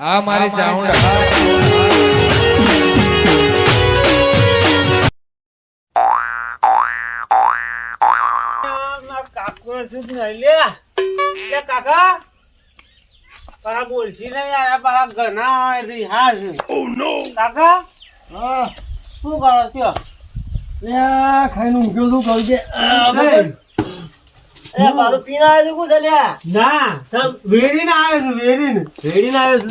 આ મારી ચાઉંડા કાકો શું જ નહીં લે. લે કાકા પાછા બોલશી ને યાર પાછા ઘણા રિહા છે. કાકા હા. શું કરો છો? લે આ ખાઈને ઊંઘ્યો છું કહું કે મારું પીને આવ્યો છું કુછ લ્યા ના તમ વેરીને આવ્યો છું વેરીને. રેડીને આવ્યો છું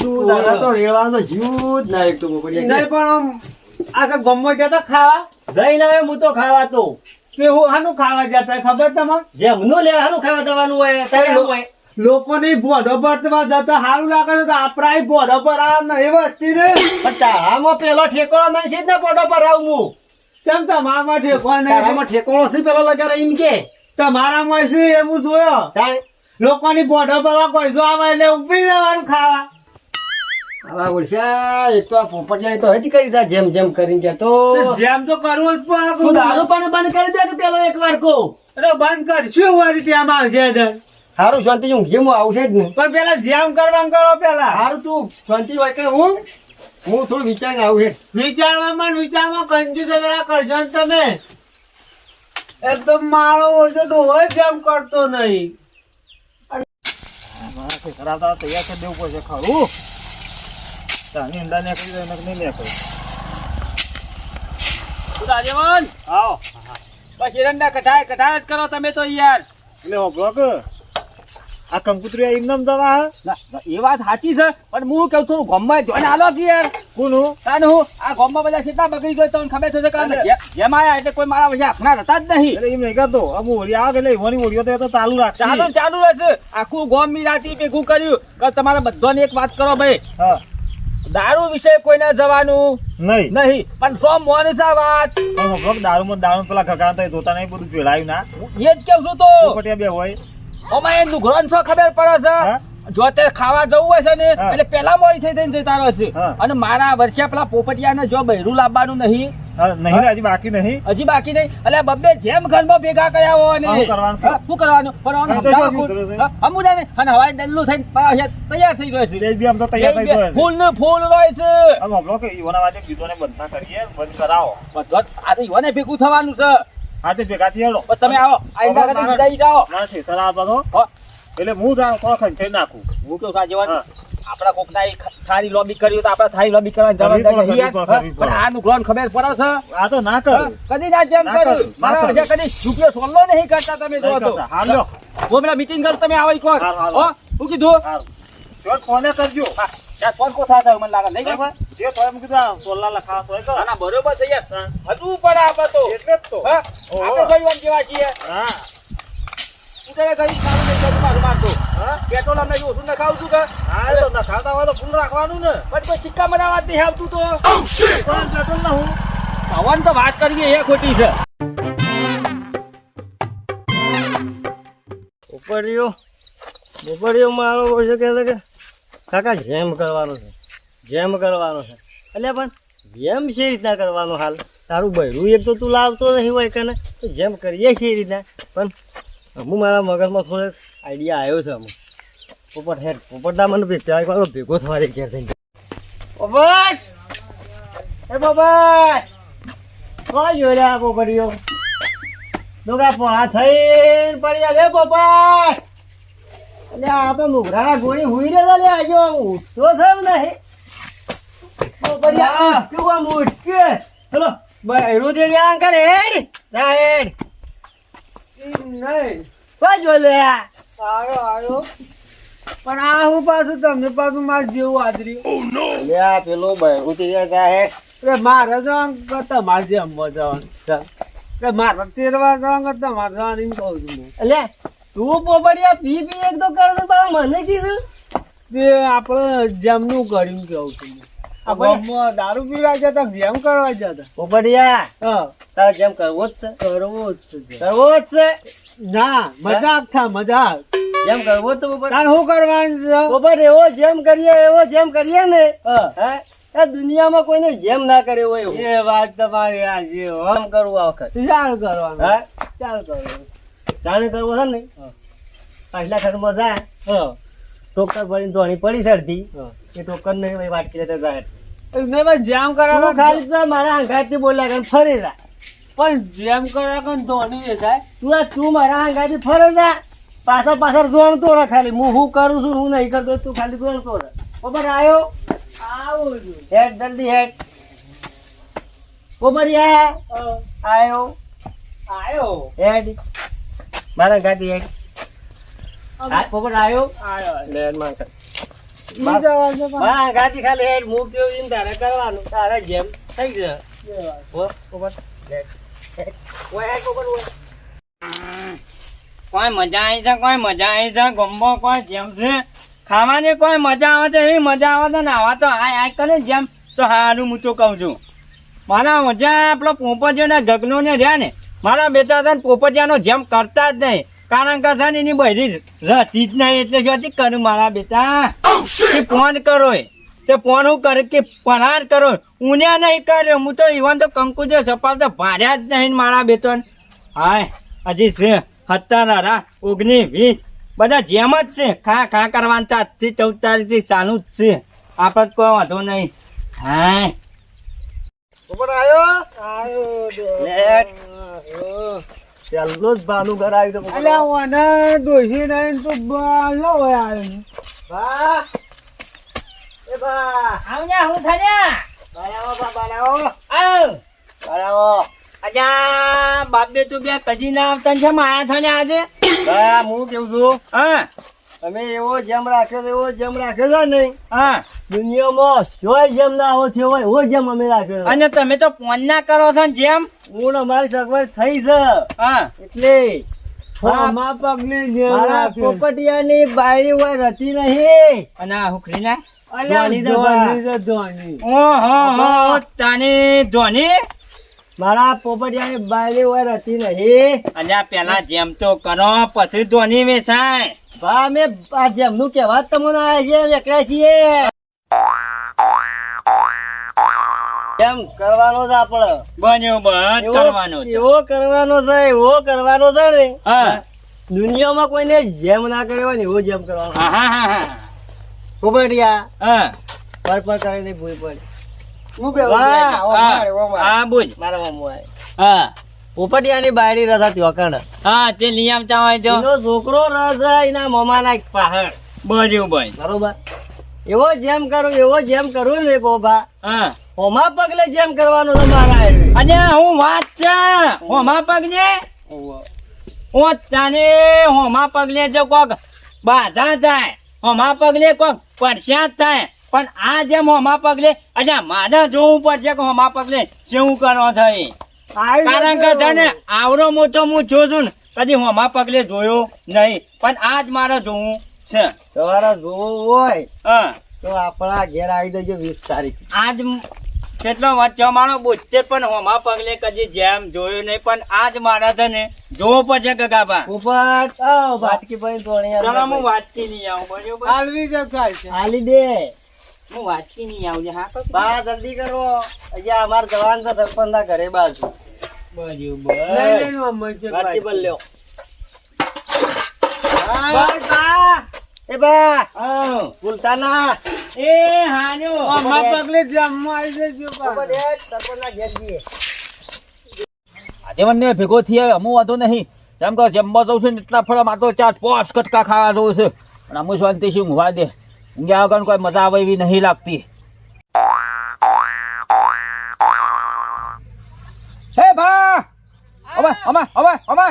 તું રેડવાનો જીવ જ ના એક તો બોકડીએ. નહીં પણ આમ આ તો ગમો જતો ખાવા. જઈને આવ્યો હું તો ખાવા તો. કે હું હાનું ખાવા જતા ખબર તમારે? જેમનું લે હાનું ખાવા જવાનું હોય તારે શું હોય. લોકોની જતા સારું લાગે છે તો આપણા ભોડો પર આ નહીં વસ્તી રે. પણ તારામાં પેલો ઠેકોણો નહીં છે ને પોટો પર આવું હું? ચમ તમારામાં ઠેકવા નહીં ઠેકોણો છે પેલો લગાડે એમ કે? તમારામાં મળશે એવું જોયો લોકોની બોઢો ભરવા પૈસો આવે એટલે ઉપડી જવાનું ખાવા. આવા ઓળશા એક તો આ પોપટિયા તો હતી કરી દીધા જેમ જેમ કરીને કે તો. જેમ તો કરવું જ પણ દારૂ પાણી બંધ કરી દે કે પેલો એક વાર કહું? અરે બંધ કર શું વાળી ત્યાં આવશે સારું શાંતિ હું જેમ આવશે જ પણ પેલા જેમ કરવાનું કરો પેલા. સારું તું શાંતિ હોય કે હું હું થોડું વિચાર આવું છે. વિચારવામાં વિચારમાં કંજુ તમે કરજો ને તમે. એકદમ મારો ઓછો તો હોય જેમ કરતો નહીં. કરાવતા તૈયાર કરી દેવું પડશે ખરું. તાની ઈંડા ને કરી દે નહીં લે કરી રાજેવન આવો. બસ એરંડા કઢાય કઢાય જ કરો તમે તો યાર. એટલે હોભળો કે? આ કંકુતરી એકદમ દવા એ વાત સાચી છે પણ હું કેવું છું ગોમમાં જોઈને આલો કે યાર? કોનું તાને હું આ ગમમાં બધા કેટલા બગડી ગયો તમને ખબર થશે કે અમે જે- જેમ આયા એટલે કોઈ મારા પછી આપના હતા જ નહીં. એટલે એમ નહીં કરતો અમુ ઓળી આવે એટલે ઈવાની ઓળીઓ તો ચાલુ રાખશે. ચાલુ ચાલુ રહેશે. આખું ગોમ રાતી ભેગું કર્યું. કે તમારે બધાને એક વાત કરો ભાઈ. હા. દારૂ વિશે કોઈને જવાનું? નહીં. નહીં. પણ સો મોન આ વાત દારૂમાં દારૂ પેલા ઘગા જોતા નહીં બધું ભેળાયું ના. એ જ કેવું છું તો. પટિયા બે હોય. અમારે નુકસાન છો ખબર પડે છે? જો તે ખાવા જવું હોય છે ને એટલે પેલા મોડી થઈ થઈને જતા રહેશે અને મારા વર્ષે પેલા પોપટિયાને જો બહેરું લાવવાનું નહીં. નહીં હજી બાકી નહીં. હજી બાકી નહીં. એટલે બબ્બે જેમ ઘરમાં ભેગા કર્યા હોય ને શું કરવાનું? પણ જાણે અને હવાઈ ડલ્લું થઈને તૈયાર થઈ ગયો છે. બે આમ તો તૈયાર થઈ ગયો ફૂલ ને ફૂલ હોય છે. આમ કે ઈવાના વાતે બીજોને બંધ કરીએ બંધ કરાવો. બધો આ તો યુવાને ભેગું થવાનું છે. હા તે ભેગા થી હેડો. તમે આવો. આ ઇન્દા હવે કરીને મારે- જઈ જાઓ નાથી સલાહ તો. એટલે હું જાઉં તો ખંખેરી નાખું. હું તો સા જવાન? આપણા કોક ના થારી લોબી કર્યું તો આપણે થારી લોબી કરવાની જરૂર નથી. પણ. આ નુકસાન ખબર પડે છે? આ તો ના કર. કદી ના જેમ ના કર્યું મારા કરું. કદી રૂપિયો સોલ્લો નહીં કરતા તમે જો તો. હાલો હું. પેલા મીટિંગ કર તમે આવો કોણ. હો? શું કીધું. ફોને કરજો. હા, ત્યાં ફોન કો થતા મને લાગે. નહીં બરાબર? જે તોય આ તોય. ના છે યાર હજુ પણ આપણે તો. એટલે જ તો. હા. આપણે ગરીબ જેવા છીએ. હા. નહીં મારું મારતો હા? પેટ્રોલ અમે ઓછું નખાવું છું કે? હા, તો નખાતા હોય તો ફૂલ રાખવાનું ને. પણ કોઈ સિક્કા બનાવવા જ નહીં આવતું તો. પણ પેટ્રોલ ના હું? ભગવાન તો વાત કરીએ એ ખોટી છે. ઉપરિયો ઉપરિયો મારો છે કે કાકા, જેમ કરવાનો છે. જેમ કરવાનો છે. એટલે પણ જેમ છે એ રીતના કરવાનો હાલ. તારું બૈરું એક તો તું લાવતો નહીં હોય કને, તો જેમ કરીએ છીએ એ રીતના. પણ અમુક મારા મગજમાં થોડોક આઈડિયા આવ્યો છે અમુક. પોપટ હેડ, પોપટના મને ભેગા મારો ભેગો થવાની ઘેર થઈને પોપટ! એ પોપટ! કોઈ જોઈ રહ્યા પોપટીઓ? દોગા પોણા થઈને પડ્યા છે પોપટ! એટલે આ તો નુગરા ગોળી હુઈ રહ્યો લે આજે ઉઠતો છે નહીં. પોપડિયા ઉઠ્યું આમ ઉઠકે ચલો બૈરું જે રહ્યા અંકલ હેડ. જા હેડ. નહીં. કોઈ લે. આવ્યો આવ્યો પણ આ હું પાછું તમને પાછું માર જેવું આદર્યું લે આ પેલો બૈરું જે રહ્યા જા હેડ. એટલે મારે જવાનું તમારે જેમ જવાનું. એટલે મારે તેરવા જવાનું કરતા તમારે જવાનું એમ કહું છું. એટલે તું પોપડિયા પી પી એક તો કરે બાબા મને કીધું. તે આપણે જેમનું કર્યું કેવું છું. આપણે- દારૂ પીવા જતા જેમ કરવા જતા પોપડિયા હા. તારે જેમ કરવો જ છે. કરવો જ છે કરવો જ છે. ના મજાક થા મજાક. જેમ કરવો તો શું કરવાનું છે? એવો જેમ કરીએ એવો જેમ કરીએ ને હા. હે આ દુનિયામાં કોઈને જેમ ના કરે હોય એ વાત તમારી આજે જેમ કરવું આ વખત. ચાલ કરવાનું. હે? ચાલ કરવાનું. જાણે કરવો છે ને પાછલા ખંડમાં જાય ટોકર ભરીને ધોણી પડી અડધી. એ ટોકર ને વાટકી લેતા જાય. એમને પણ જેમ કરાવો ખાલી મારા અંગાથી બોલ્યા કર ફરી જા. પણ જેમ કરાવો કે ધોની વેચાય તું આ તું મારા અંગાથી ફરે જા. પાછળ પાછળ જોણ તો ખાલી. હું હું કરું છું હું નહીં કરતો તું ખાલી જોણ તો ખબર આવ્યો આવું હેડ જલ્દી હેડ. કોબરિયા આવ્યો આવ્યો હેડ. મારા અંગાથી હેડ હા ખબર આવ્યો? આયો લે હેડમાં કર ઈ જવા છે. મારા અંગાથી ખાલી હેડ મૂક તારે કરવાનું? તારે જેમ થઈ ઓય હેડ ઓય. કોઈ મજા આવી છે કોઈ મજા આવી છે ગમો કોઈ જેમ છે. ખાવાની કોઈ મજા આવે છે એવી મજા આવે છે ને આવા તો હાય હાય કરે જેમ. તો હારું હું તો કહું છું. મારા મજા આપણો પોપજીઓ ને જગનો ને રહ્યા ને મારા બેટા હતા પોપટિયાનો જેમ કરતા જ નહીં. કારણ કે છે ને એની બહેરી રહેતી જ નહીં એટલે શું કરું મારા બેટા. ફોન કરો. એ. તે ફોન હું કરે કે પરાર કરો. ઉન્યા નહીં કર્યો. હું તો ઈવન તો કંકુજો સપાવતો ભાર્યા જ નહીં મારા બેટન. હાય હજી છે. સત્તર અઢાર ઓગણીસ વીસ. બધા જેમ જ છે. ખા ખા કરવાનું આજથી ચૌદ તારીખથી ચાલુ જ છે. આપણે કોઈ વાંધો નહીં. હાય. ખબર આવ્યો આયો? લેટ. ચાલો જ ભાનું ઘર આવી તો અલ્યા ઓને દોહી નહીં તો બાલો હોય આવ્યો બા. એ બા. આવ냐 હું થયા બાળાવો બા બાળાવો આવ. બાળાવો અજા બાપ બે તું બે કજી ના આવતા છે આયા થને આજે? બા હું કેવું છું? હા. તમે એવો જેમ રાખ્યો એવો જેમ રાખ્યો છે નહીં હા. દુનિયામાં જોય જેમ ના આવો થયો હોય એવો જેમ અમે રાખ્યો અને તમે તો ફોન ના કરો છો ને જેમ? હું ને અમારી સગવડ થઈ છે. હા. એટલે. પોપટિયાની બાયરી હોય રતી નહીં. અને આ હુખરી ના? મારા પોપટિયાની બાયડી હોય રહેતી નહીં. અલ્યા પેલા જેમ તો કરો પછી ધોની વેચાય. બા અમે આ જેમનું કહેવા તમને આવ્યા છે એકલા છીએ. એમ કરવાનો છે આપણે? બન્યું બસ એવો- છે. એવો કરવાનો છે એવો કરવાનો છે ને. હા. દુનિયામાં કોઈને જેમ ના કર્યો હોય ને એવો જેમ કરવાનો. હા હા હા હા. હા. પર પર કરી દે ભૂઈ પડી. હું બોલ. મારા મામુ. હા. પોપટિયાની બાયડી રથા ત્યોકણ હા તે નિયમ ચાવાય જો એનો છોકરો રસ એના મોમાના એક પહાડ બન્યું ભાઈ બરોબર? એવો જેમ કરું એવો જેમ કરું ને બોભા હા. હોમા પગલે જેમ કરવાનું છે મારા હારે. અને હું વાત છે. હોમા પગલે? હું તને હોમા પગલે જો કોક બાધા થાય. હોમા પગલે કોક પરસ્યા થાય. પણ આ જેમ હોમા પગલે અચ્છા મારે જોવું પડશે કે હોમા પગલે શું કરો થઈ કારણ કે. છે. ને આવડો મોટો હું જોઉં છું ને કદી હોમા પગલે જોયો નહીં. પણ આજ મારે જોવું છે. તમારે જોવું હોય હા. તો આપણા ઘેર આવી દેજો વીસ તારીખ. આજ કેટલો વચ્ચે મારો બોચે પણ હોમા પગલે કદી જેમ જોયું નહીં પણ આજ મારા છે ને જોવો પડશે ગગાબા ઉપર વાટકી ભાઈ ધોણી હું વાટકી નહીં આવું બરાબર? હાલવી જ. આલી દે. હું વાંચી નહીં આવું છે. હા? બા જલ્દી કરો. અહીંયા અમાર જવાન તો ધરપંદા ઘરે બાજુ. લ્યો. એ બા ભૂલતા ના. એ હાન્યો. પગલે જમવા આવી જજો ઘેર જઈએ. આજે મને ભેગો થઈ અમુ વાંધો નહીં. જેમ કે જમવા જવું છે ને એટલા ફળ મારતો ચાર પાંચ કટકા ખાવા જવું છે. પણ અમુ શાંતિ શું ઊંઘવા દે. ઊંઘ્યા વગર કોઈ મજા આવે એવી નહીં લાગતી. હે ભા! હવે હવે હવે હવે?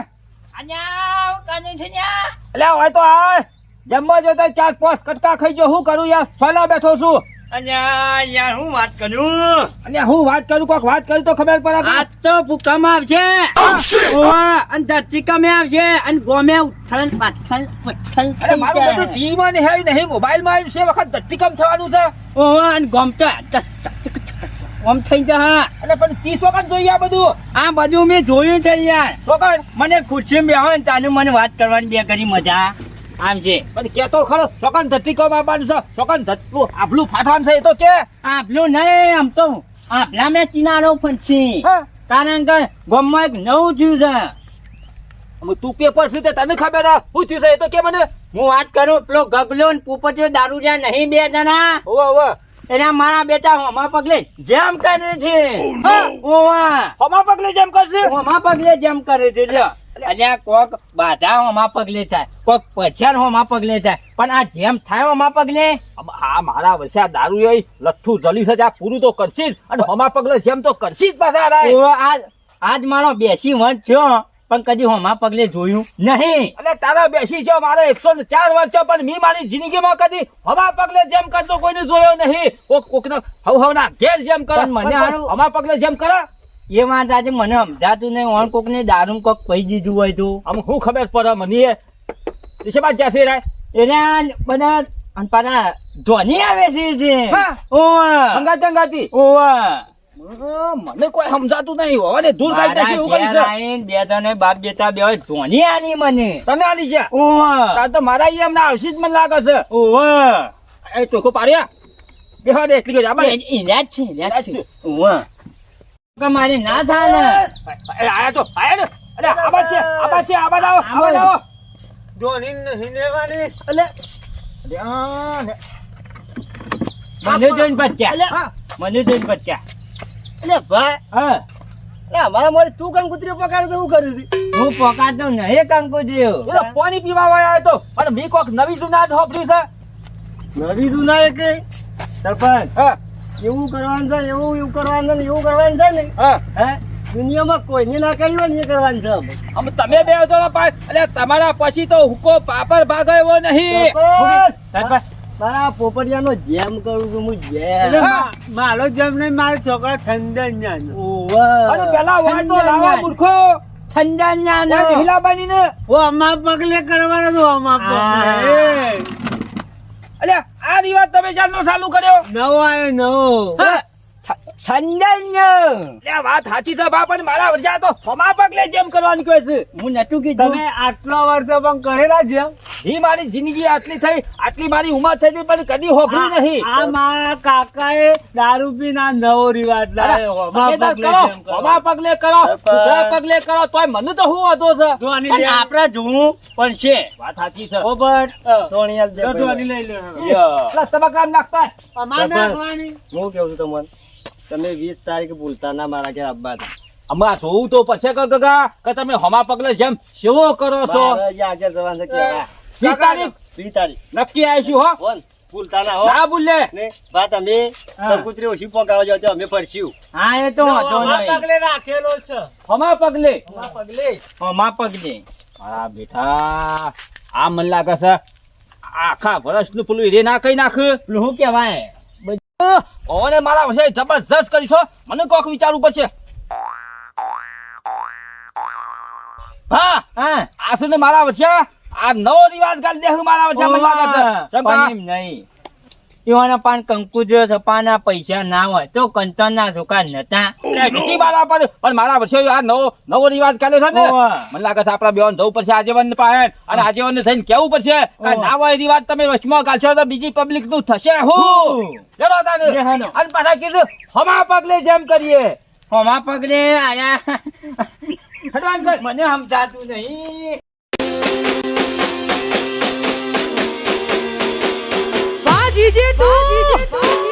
એટલે હોય તો આ જમવા જોતા ચાર પાંચ કટકા ખાઈ જો. શું કરું યાર? સોલા બેઠો છું. અન્યા, યાર હું વાત કરું? અને હું વાત કરું? કોઈક વાત કરું તો ખબર પડે કે તો ભૂકંપ આવશે. ઓવા, અને ધરતીકંપ આવશે અને ગોમે ઉથલ પાથલ થઈ મારું બધું નહીં મોબાઈલમાં આવ્યું છે વખત ધરતીકંપ થવાનું છે. ઓવા, અને ગોમ તો. ઓમ થઈ જા એટલે પણ ત્રીસ વખત જોઈએ આ બધું. આ બધું મેં જોયું છે યાર. છોકર મને ખુરશી બેહો ને તાનું મને વાત કરવાની બે ઘણી મજા. આમ છે. પણ કે તો ખરો છોકન ધરતીકંપ બાબાનું છે છોકન ધરતું આભલું ફાટવાનું છે એ તો કે. આભલું નહીં આમ તો આભલા મેં ચિનારો પછી કારણ કે ગોમમાં એક નવું થયું છે. અમે તું પેપર છે તને ખબર ના હું થયું છે એ તો કે મને? હું વાત કરું પેલો ગગલો ને પોપટીઓ દારૂ જ્યાં નહીં બે જણા. ઓ ઓવે એના મારા બેટા હોમા પગલે જેમ કરે છે. ઓવા હમા. પગલે જેમ કરશે? હોમા પગલે જેમ કરે છે લ્યો. અલ્યા કોક બાધા હોમા પગલે થાય કોક પછી હોમા પગલે થાય. પણ આ જેમ થાય હોમા પગલે? આ મારા વર્ષે આ દારૂ એ લઠ્ઠું જલી છે આ પૂરું તો કરશે જ. અને હોમા પગલે જેમ તો કરશે જ પાછા આ આજ આજ મારો બેસી વંશ થયો. પણ કદી હોમા પગલે જોયું નહીં. એટલે તારા બેસી છે મારે એકસો ને ચાર વર્ષ પણ મી મારી જિંદગીમાં કદી હવા પગલે જેમ કરતો કોઈને જોયો નહીં. કોક કોકનો હવ હવના ઘેર જેમ કરે. મને હમા પગલે જેમ કરે. એ વાત આજે મને સમજાતું નહીં. ઓણ કોક ને દારૂ કોક કહી દીધું હોય તો. આમ શું ખબર પડે મને? એ દિશે બાદ જશે રાય? એને બધા અને પાછા ધોની આવે છે જે. હા. ઓવા. અંગાતી અંગાતી ઓવા. મને કોઈ સમજાતું નહીં હવે દૂર કાઢી નાખી એવું કરી છે. બે તને બાપ બેટા બે ધોની આની મને. તને આલી છે? ઓહ. તાર તો મારા એમ ના આવશે જ મને લાગે છે. ઓહ. એ ચોખ્ખો પાડ્યા. બેહવા દે એટલી આમાં એ- એના જ છે એના જ છે. છે. મારે ના ચાલે આયા તો આયા ને અરે આબાદ છે આબાદ છે આબાદ લાવો આબાદ આવો. ધોની નહીં લેવાની ધ્યાન. મને જોઈને પટ્યા અલ્યા. મને જોઈને પત્યા એટલે ભાઈ હા. એટલે અમારા મારી તું કામ કૂતરી પકાડે તો કર્યું હતું હું નહીં કંકુ જેવું. એ તો પાણી પીવા વાળા આવ્યો તો. અને મી કોક નવી જુનાદ હોપડ્યું છે. નવી તું ના કે? સરપંચ હા. એવું કરવાનું છે એવું એવું કરવાનું છે ને એવું કરવાનું છે ને? હા. હે? દુનિયામાં કોઈને ના કર્યું ને એ કરવાનું છે અમે. તમે બે જણા એટલે તમારા પછી તો હુકો ભાગે એવો નહીં. સરપંચ મારા પોપડિયાનો જેમ કરું છું હું જેમ. મારો જમ નહીં મારો છોકરો છંદન જાનો અને પેલા હોય તો લાવા મૂર્ખો. છંદન્યાનો. હિલાબાની ને હું અમાર પગલે કરવાનો પગલે. એટલે આ રિવાજ તમે ચાલનો ચાલુ કર્યો? નવો આવ્યો નવો. હા, છ- છંદન્યો એટલે આ વાત સાચી છે બાપ અને મારા વરજા તો હમા પગલે જેમ કરવાનું કહે છે. હું નતું કીધું. તમે આટલા વર્ષો પણ કરેલા છે ઈ મારી જિંદગી આટલી થઈ આટલી મારી ઉંમર થઈ પણ કદી હોભળ્યું નહીં. આ મારા કાકાએ દારૂ પીને આ નવો રિવાજ લાવ્યો. અમાર પગલેદાર પગલે કરો હમા પગલે કરો દૂસરા પગલે કરો તોય મને તો હું હતો છે? જો આની જોવું પણ છે. વાત સાચી છે. દે જો, આની લઈ લે તબકરામ નાખતા. અમાર નાખવાની. હું કેવું છું તમને? તમે વીસ તારીખ ભૂલતા ના મારા કે આવવા. હમણાં જોવું તો પછી કે ગગા કે તમે હમા પગલે જેમ સેવો કરો છો. આગળ જવાનું? વીસ તારીખ? વીસ તારીખ. નક્કી આવીશું હો? બોલ ભૂલતા ના હો. ના ભૂલે. ને વાત અમે. કૂતરી ઓછી પોકાવા જો તો અમે ફરશું. હા એ તો પગલે રાખેલો છે. હમા પગલે? પગલે. હમા પગલે. મારા બેટા આ મન લાગે છે આખા વર્ષનું પેલું રે ના કઈ નાખ? પેલું શું કહેવાય? ઓને મારા વિશે જબરજસ્ત કરીશો મને કોક વિચારવું પડશે. હા હા. આ ને મારા વર્ષે આ નવો રિવાજ કાઢી દેખ મારા વર્ષે મને લાગે છે. નહીં. એવાના પાન કંકુજો સપાના પૈસા ના હોય તો કંચનના છોકરા નતા. કે ઘીચી મારા પર પણ મારા વર્ષો આ નવો નવો રિવાજ કાઢ્યો છે ને. મને લાગે છે આપણા બેન જવું પડશે આજીવન પાસે. અને આજીવન થઈને કેવું પડશે? કે ના હોય રિવાજ તમે વચમાં કાઢશો તો બીજી પબ્લિકનું થશે હું. ચલો તાને. અને પાછા કીધું હમા પગલે જેમ કરીએ. હમા પગલે આયા. મને સમજાતું નહીં. વાહ જીજે તું